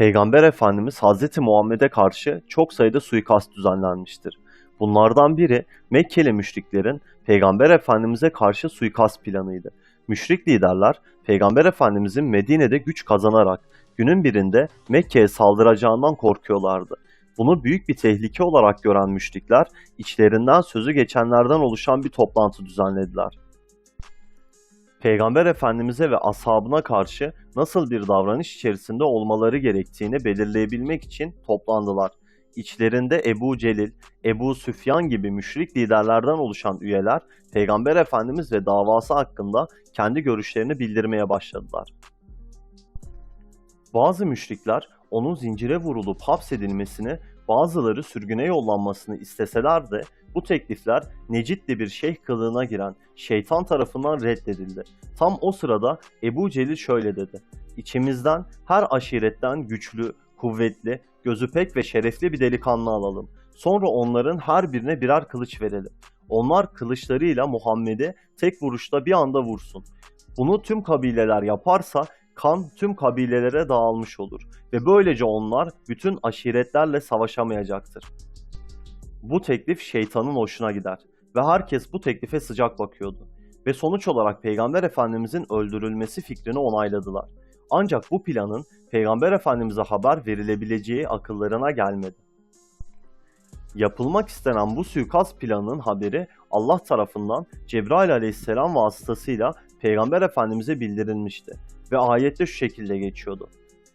Peygamber Efendimiz Hazreti Muhammed'e karşı çok sayıda suikast düzenlenmiştir. Bunlardan biri Mekkeli müşriklerin Peygamber Efendimiz'e karşı suikast planıydı. Müşrik liderler Peygamber Efendimiz'in Medine'de güç kazanarak günün birinde Mekke'ye saldıracağından korkuyorlardı. Bunu büyük bir tehlike olarak gören müşrikler içlerinden sözü geçenlerden oluşan bir toplantı düzenlediler. Peygamber Efendimiz'e ve ashabına karşı nasıl bir davranış içerisinde olmaları gerektiğini belirleyebilmek için toplandılar. İçlerinde Ebu Celil, Ebu Süfyan gibi müşrik liderlerden oluşan üyeler Peygamber Efendimiz ve davası hakkında kendi görüşlerini bildirmeye başladılar. Bazı müşrikler onun zincire vurulup hapsedilmesini, bazıları sürgüne yollanmasını isteseler de bu teklifler Necitli bir şeyh kılığına giren şeytan tarafından reddedildi. Tam o sırada Ebu Celil şöyle dedi. İçimizden her aşiretten güçlü, kuvvetli, gözü pek ve şerefli bir delikanlı alalım. Sonra onların her birine birer kılıç verelim. Onlar kılıçlarıyla Muhammed'i tek vuruşta bir anda vursun. Bunu tüm kabileler yaparsa kan tüm kabilelere dağılmış olur ve böylece onlar bütün aşiretlerle savaşamayacaktır. Bu teklif şeytanın hoşuna gider ve herkes bu teklife sıcak bakıyordu ve sonuç olarak Peygamber Efendimizin öldürülmesi fikrini onayladılar. Ancak bu planın Peygamber Efendimiz'e haber verilebileceği akıllarına gelmedi. Yapılmak istenen bu suikast planının haberi Allah tarafından Cebrail aleyhisselam vasıtasıyla Peygamber Efendimiz'e bildirilmişti ve ayette şu şekilde geçiyordu.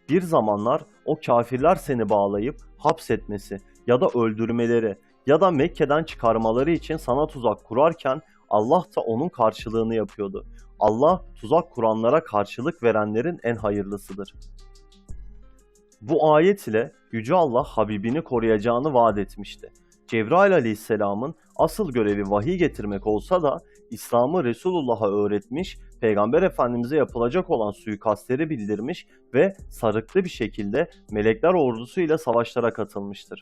Bir zamanlar o kafirler seni bağlayıp hapsetmesi ya da öldürmeleri ya da Mekke'den çıkarmaları için sana tuzak kurarken Allah da onun karşılığını yapıyordu. Allah tuzak kuranlara karşılık verenlerin en hayırlısıdır. Bu ayet ile Yüce Allah Habibini koruyacağını vaat etmişti. Cebrail aleyhisselamın asıl görevi vahiy getirmek olsa da İslam'ı Resulullah'a öğretmiş, Peygamber Efendimiz'e yapılacak olan suikastleri bildirmiş ve sarıklı bir şekilde melekler ordusuyla savaşlara katılmıştır.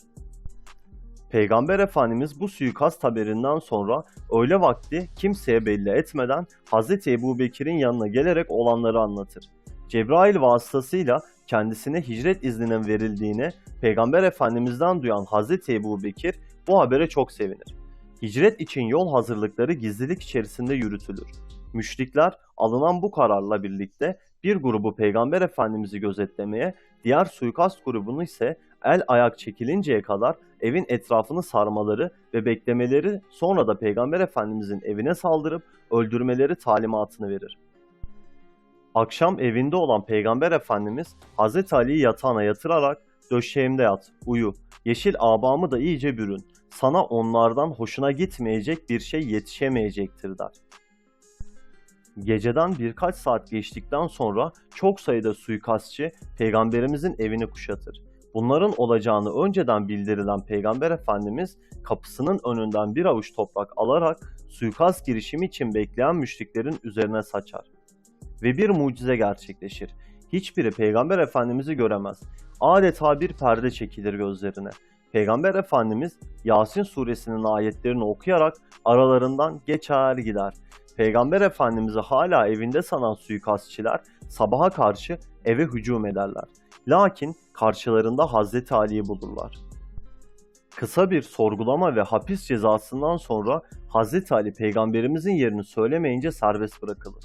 Peygamber Efendimiz bu suikast haberinden sonra öğle vakti kimseye belli etmeden Hz. Ebu Bekir'in yanına gelerek olanları anlatır. Cebrail vasıtasıyla kendisine hicret izninin verildiğini Peygamber Efendimiz'den duyan Hz. Ebu Bekir bu habere çok sevinir. Hicret için yol hazırlıkları gizlilik içerisinde yürütülür. Müşrikler alınan bu kararla birlikte bir grubu Peygamber Efendimiz'i gözetlemeye, diğer suikast grubunu ise el ayak çekilinceye kadar evin etrafını sarmaları ve beklemeleri sonra da Peygamber Efendimizin evine saldırıp öldürmeleri talimatını verir. Akşam evinde olan Peygamber Efendimiz Hz. Ali'yi yatağına yatırarak döşeğimde yat, uyu, yeşil abamı da iyice bürün, sana onlardan hoşuna gitmeyecek bir şey yetişemeyecektir der. Geceden birkaç saat geçtikten sonra çok sayıda suikastçı peygamberimizin evini kuşatır. Bunların olacağını önceden bildirilen Peygamber Efendimiz kapısının önünden bir avuç toprak alarak suikast girişimi için bekleyen müşriklerin üzerine saçar. Ve bir mucize gerçekleşir. Hiçbiri Peygamber Efendimiz'i göremez. Adeta bir perde çekilir gözlerine. Peygamber Efendimiz Yasin suresinin ayetlerini okuyarak aralarından geçer gider. Peygamber Efendimiz'i hala evinde sanan suikastçiler sabaha karşı eve hücum ederler. Lakin karşılarında Hazreti Ali'yi bulurlar. Kısa bir sorgulama ve hapis cezasından sonra Hazreti Ali peygamberimizin yerini söylemeyince serbest bırakılır.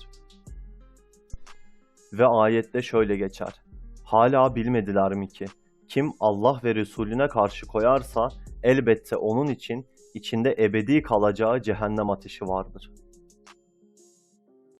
Ve ayette şöyle geçer. Hala bilmediler mi ki kim Allah ve Resulüne karşı koyarsa elbette onun için içinde ebedi kalacağı cehennem ateşi vardır.''